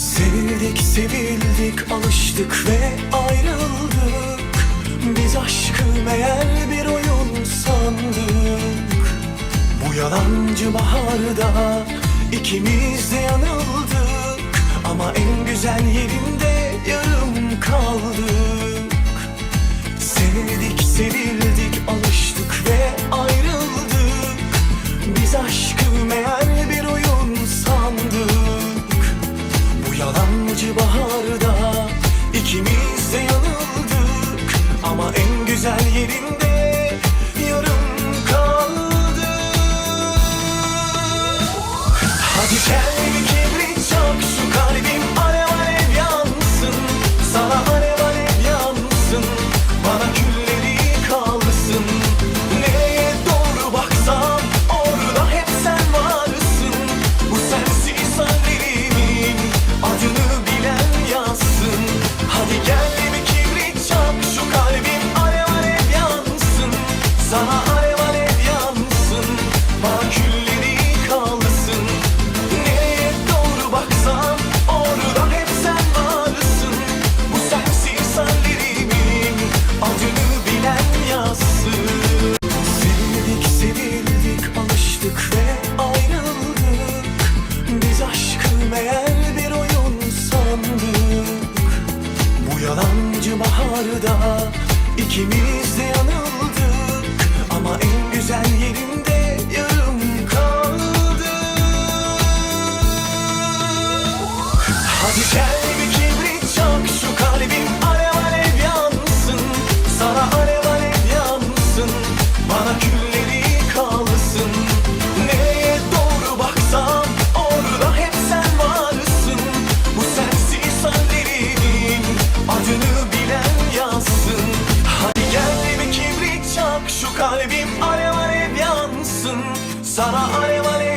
Sevdik sevildik alıştık ve ayrıldık. Biz aşkı meğer bir oyun sandık. Bu yalancı baharda ikimiz de yanıldık. Ama en güzel yerinde yarım kaldık. Sevdik sevildik yalancı baharda ikimiz de yanıldık. Ama en güzel yerinde yarım kaldık. Hadi gel bir kibrit şu kalbim alev yansın. Sana alev yansın. Bana külleri Sana alev alev yansın Bana külleri kalsın. Nereye doğru baksam orada hep sen varsın. Bu sensiz hallerimin bilen yazsın. Sevdik sevildik alıştık ve ayrıldık. Biz aşkı bir oyun sandık. Bu yalancı baharda ikimiz de yanıldık kalbim alev alev yansın. Sana alev alev